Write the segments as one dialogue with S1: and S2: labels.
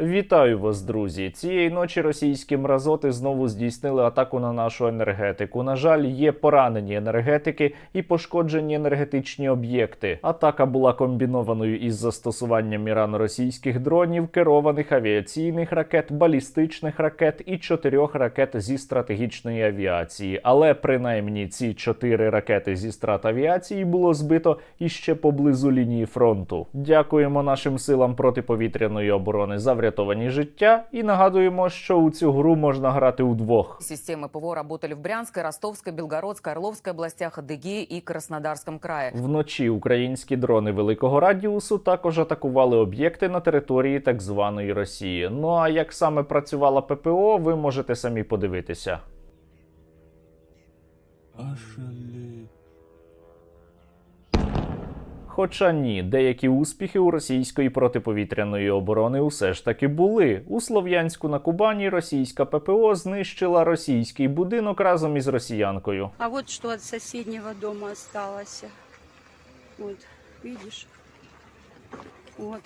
S1: Вітаю вас, друзі! Цієї ночі російські мразоти знову здійснили атаку на нашу енергетику. На жаль, є поранені енергетики і пошкоджені енергетичні об'єкти. Атака була комбінованою із застосуванням ірано-російських дронів, керованих авіаційних ракет, балістичних ракет і чотирьох ракет зі стратегічної авіації. Але принаймні ці чотири ракети зі стратавіації було збито іще поблизу лінії фронту. Дякуємо нашим силам протиповітряної оборони за врятовані життя і нагадуємо, що у цю гру можна грати удвох.
S2: Системы ПВО работали в Брянской, Ростовской, Белгородской, Орловской областях, Адыгее и Краснодарском крае.
S1: Вночі українські дрони великого радіусу також атакували об'єкти на території так званої Росії. Ну а як саме працювала ППО, ви можете самі подивитися.
S3: Ошалеть.
S1: Хоча ні, деякі успіхи у російської протиповітряної оборони усе ж таки були. У Слов'янську на Кубані російська ППО знищила російський будинок разом із росіянкою.
S4: А от що від сусіднього дому залишилося. От, бачиш? Вот.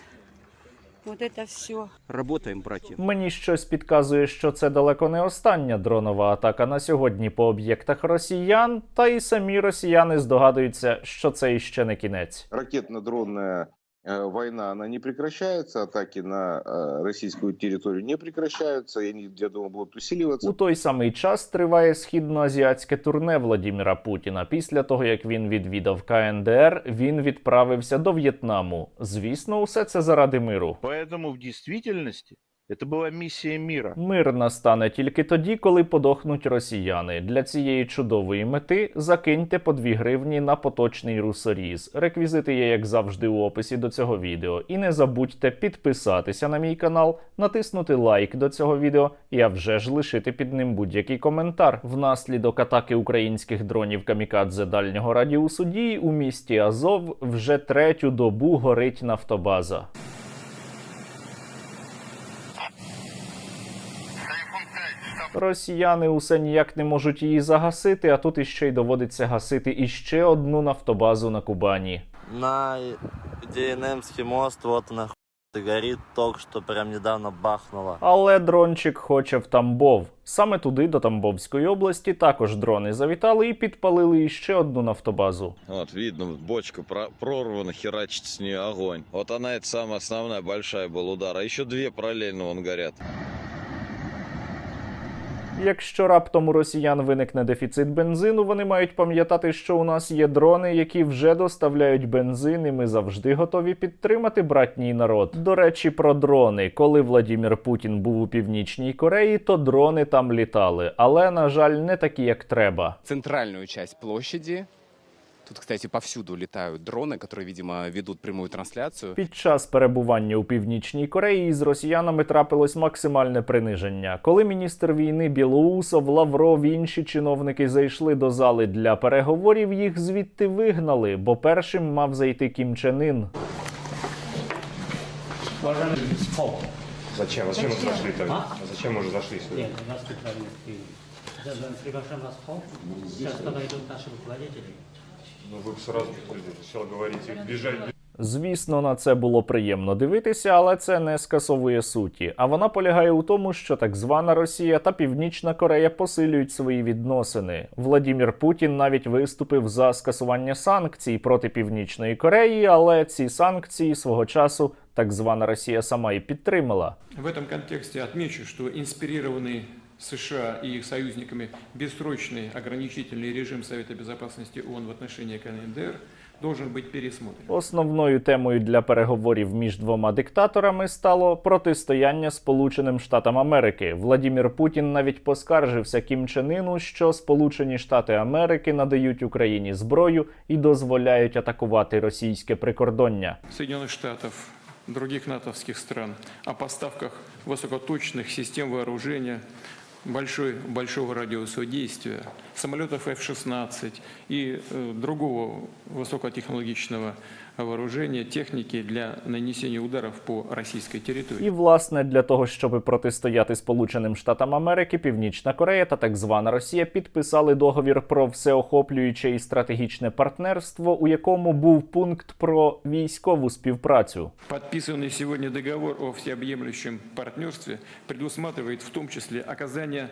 S4: Вот это все.
S3: Работаем, братья.
S1: Мені щось підказує, що це далеко не остання дронова атака на сьогодні по об'єктах росіян, та й самі росіяни здогадуються, що це іще не кінець.
S5: ракетно-дронная война, она не прекращается, атаки на російську российскую территорию не прекращаются, и они, я думаю, будут усиливаться.
S1: У той самий час триває східноазіатське турне Владіміра Путіна. Після того як він відвідав КНДР, він відправився до В'єтнаму. Звісно, усе це заради миру.
S6: Поэтому в действительности это была миссия мира.
S1: Мир настане тільки тоді, коли подохнуть росіяни. Для цієї чудової мети закиньте по 2 гривні на поточний русоріз. Реквізити є, як завжди, у описі до цього відео. І не забудьте підписатися на мій канал, натиснути лайк до цього відео і вже ж лишити під ним будь-який коментар. Внаслідок атаки українських дронів камікадзе дальнього радіусу дії у місті Азов вже третю добу горить нафтобаза. Росіяни усе ніяк не можуть її загасити, а тут іще й доводиться гасити іще одну нафтобазу на Кубані.
S7: На ДНМский мост, вот нахуй горит, только что прям недавно бахнуло.
S1: Але дрончик хоче в Тамбов. Саме туди, до Тамбовської області, також дрони завітали і підпалили іще одну нафтобазу.
S8: Вот, видно, бочка про- прорвана, херачит с нее огонь. Вот она, это самая основная, большая был удар. А еще две параллельно вон горят.
S1: Якщо раптом у росіян виникне дефіцит бензину, вони мають пам'ятати, що у нас є дрони, які вже доставляють бензин, і ми завжди готові підтримати братній народ. До речі, про дрони. Коли Владімір Путін був у північній Кореї, то дрони там літали, але на жаль, не такі, як треба.
S9: Центральну часть площади. Тут, кстати, повсюду летают дроны, которые, видимо, ведут прямую трансляцию.
S1: Під час перебування у північній Кореї з росіянами трапилось максимальне приниження. Коли міністр війни Білоусов, Лавров і інші чиновники зайшли до зали для переговорів, їх звідти вигнали, бо першим мав зайти Кім Чен Ін.
S10: Зачем? Зачем мы зашли тогда? Зачем мы уже зашли сюда?
S11: Нет, у нас тут правильно приняли. Сейчас мы приглашаем вас в холл. Сейчас подойдут наши руководители.
S10: Ну вы бы сразу сначала говорите, бежать,
S1: Звісно, на це було приємно дивитися, але це не скасовує суті. А вона полягає у тому, що так звана Росія та Північна Корея посилюють свої відносини. Владімір Путін навіть виступив за скасування санкцій проти Північної Кореї, але ці санкції свого часу так звана Росія сама і підтримала.
S12: В этом контексте отмечу, что инспирированный США и их союзниками бессрочный ограничительный режим Совета Безопасности ООН в отношении КНДР должен быть пересмотрен.
S1: Основною темою для переговорів між двома диктаторами стало протистояння Сполученим Штатам Америки. Владімір Путін навіть поскаржився Кім Чен Іну, що Сполучені Штати Америки надають Україні зброю і дозволяють атакувати російське прикордоння.
S12: Соединенных Штатов, других натовских стран о поставках высокоточных систем вооружения большой, большого радиуса действия, самолетов F-16 и э, другого высокотехнологичного вооружения, техники для нанесения ударов по российской территории.
S1: І власне для того, щоб протистояти Сполученим Штатам Америки, Північна Корея та так звана Росія підписали договір про всеохоплююче і стратегічне партнерство, у якому був пункт про військову співпрацю.
S12: Подписанный сегодня договор о всеобъемлющем партнерстве предусматривает в том числе оказание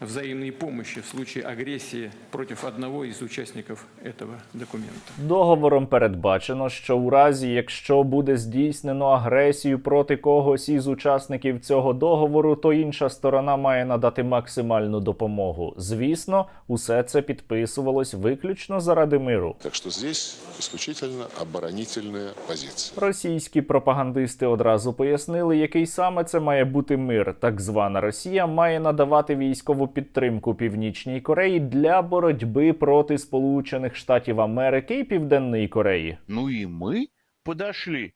S12: взаимной помощи в случае агрессии против одного из участников этого документа.
S1: Договором передбачено, що у разі, якщо буде здійснено агресію проти когось із учасників цього договору, то інша сторона має надати максимальну допомогу. Звісно, усе це підписувалось виключно заради миру.
S13: Так что здесь исключительно оборонительная позиция.
S1: Російські пропагандисти одразу пояснили, який саме це має бути мир. Так звана Росія має надавати військову підтримку Північній Кореї для боротьби проти Сполучених Штатів Америки і Південної Кореї.
S6: Ну и мы подошли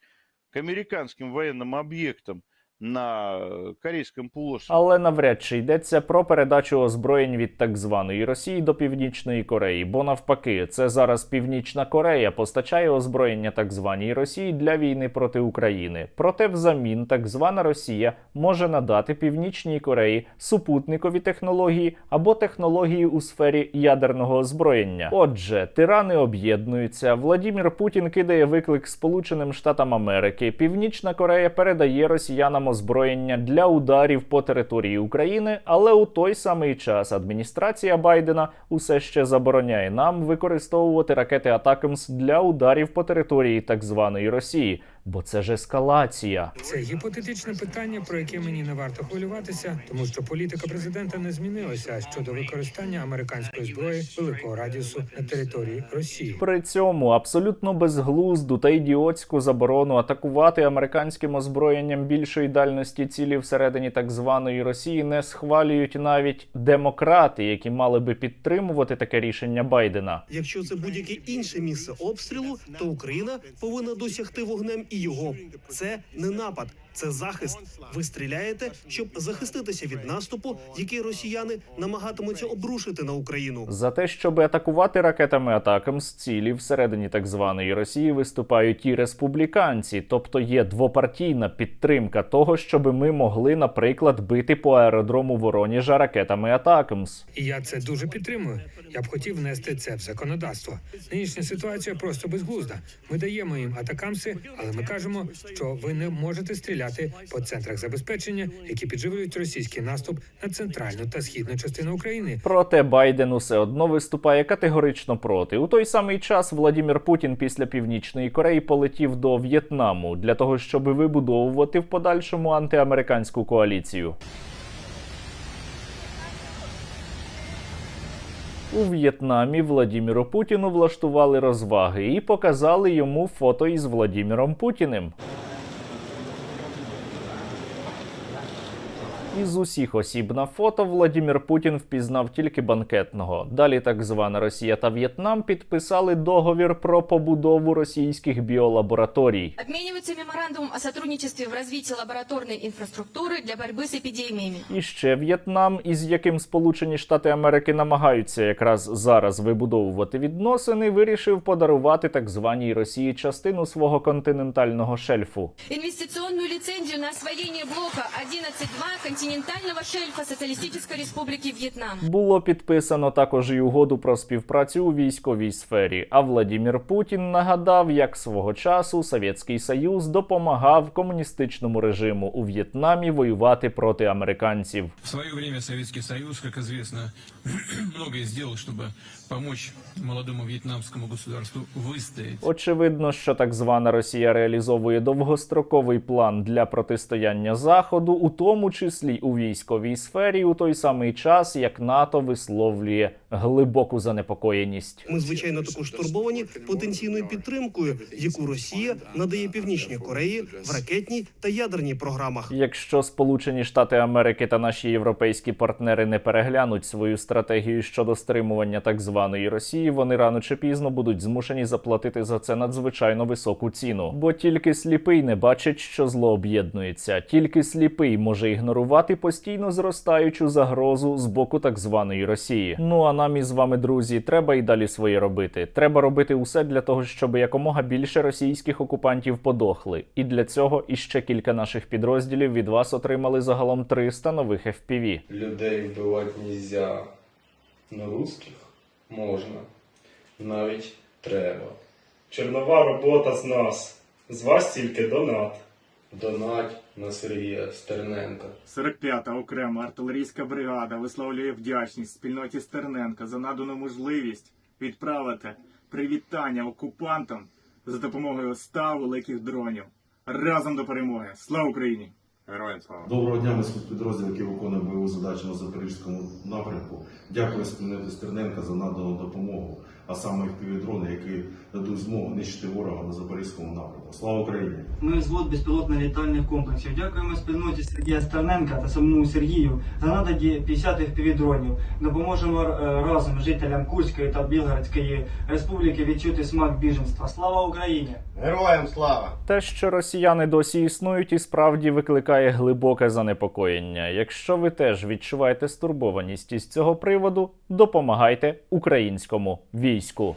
S6: к американским военным объектам на Корейском полуострове.
S1: Але навряд чи йдеться про передачу озброєнь від так званої Росії до Північної Кореї, бо навпаки, це зараз Північна Корея постачає озброєння так званій Росії для війни проти України. Проте, взамін, так звана Росія може надати Північній Кореї супутникові технології або технології у сфері ядерного озброєння. Отже, тирани об'єднуються. Владімір Путін кидає виклик Сполученим Штатам Америки. Північна Корея передає росіянам озброєння для ударів по території України, але у той самий час адміністрація Байдена усе ще забороняє нам використовувати ракети Атакамс для ударів по території так званої Росії, бо це ж ескалація.
S14: Це гіпотетичне питання, про яке мені не варто хвилюватися, тому що політика президента не змінилася щодо використання американської зброї великого радіусу на території Росії.
S1: При цьому абсолютно безглузду та ідіотську заборону атакувати американським озброєнням більшої дальності цілі всередині так званої Росії не схвалюють навіть демократи, які мали би підтримувати таке рішення Байдена.
S15: Якщо це будь-яке інше місце обстрілу, то Україна повинна досягти вогнем і його. Це не напад, це захист. Ви стріляєте, щоб захиститися від наступу, який росіяни намагатимуться обрушити на Україну.
S1: За те, щоб атакувати ракетами атакам з цілі всередині так званої Росії виступають і республіканці, тобто є двопартійна підтримка того, щоб ми могли, наприклад, бити по аеродрому Вороніжа ракетами Атакамс.
S14: Я це дуже підтримую. Я б хотів внести це в законодавство. Нинішня ситуація просто безглузда. Ми даємо їм атакамси, але ми кажемо, що ви не можете стріляти по центрах забезпечення, які підживлюють російський наступ на центральну та східну частину України.
S1: Проте Байден усе одно виступає категорично проти. У той самий час Владімір Путін після північної Кореї полетів до В'єтнаму для того, щоб вибудовувати в подальшому антиамериканську коаліцію. У В'єтнамі Владіміру Путіну влаштували розваги і показали йому фото із Владіміром Путіним. Із усіх осіб на фото Владімір Путін впізнав тільки банкетного. Далі так звана Росія та В'єтнам підписали договір про побудову російських біолабораторій.
S16: Обмениваются меморандумом о сотрудничестве в развитии лабораторной инфраструктуры для борьбы с эпидемиями.
S1: І ще В'єтнам, із яким Сполучені Штати Америки намагаються якраз зараз вибудовувати відносини, вирішив подарувати так званій Росії частину свого континентального шельфу.
S16: Инвестиционную лицензию на освоение блока 11.2 континентального шельфа Социалистической Республики Вьетнам.
S1: Було підписано також і угоду про співпрацю у військовій сфері. А Владімір Путін нагадав, як свого часу Совєтський Союз допомагав комуністичному режиму у В'єтнамі воювати проти американців.
S12: В свое время Советский Союз, как известно, многое сделал, чтобы помочь молодому вьетнамскому государству выстоять.
S1: Очевидно, що так звана Росія реалізовує довгостроковий план для протистояння Заходу, у тому числі у військовій сфері, у той самий час як НАТО висловлює глибоку занепокоєність.
S15: Ми звичайно також турбовані потенційною підтримкою, яку Росія надає Північній Кореї в ракетній та ядерній програмах.
S1: Якщо Сполучені Штати Америки та наші європейські партнери не переглянуть свою стратегію щодо стримування так званої Росії, вони рано чи пізно будуть змушені заплатити за це надзвичайно високу ціну. Бо тільки сліпий не бачить, що зло об'єднується, тільки сліпий може ігнорувати постійно зростаючу загрозу з боку так званої Росії. Ну а нам із вами, друзі, треба і далі своє робити. Треба робити усе для того, щоб якомога більше російських окупантів подохли. І для цього іще кілька наших підрозділів від вас отримали загалом 300 нових FPV.
S17: Людей вбивати нельзя. Но русських можна. Навіть треба.
S10: Чорнова робота з нас. З вас тільки донат.
S17: Донать на Сергія Стерненка.
S18: 45-та окрема артилерійська бригада висловлює вдячність спільноті Стерненка за надану можливість відправити привітання окупантам за допомогою 100 великих дронів. Разом до перемоги! Слава Україні! Героям слава!
S19: Доброго дня, ми спецпідрозділ, який виконує бойову задачу на Запорізькому напрямку. Дякую Стерненка за надану допомогу, а саме дрони, які дадуть змогу нищити ворога на Запорізькому напрямку. Слава Україні!
S20: Ми взвод безпілотно-літальних комплексів. Дякуємо спільноті Сергія Стерненка та самому Сергію за надані 50 FPV-дронів. Допоможемо е, разом жителям Курської та Білгородської республіки відчути смак біженства. Слава Україні!
S21: Героям слава!
S1: Те, що росіяни досі існують, і справді викликає глибоке занепокоєння. Якщо ви теж відчуваєте стурбованість із цього приводу, допомагайте українському війську.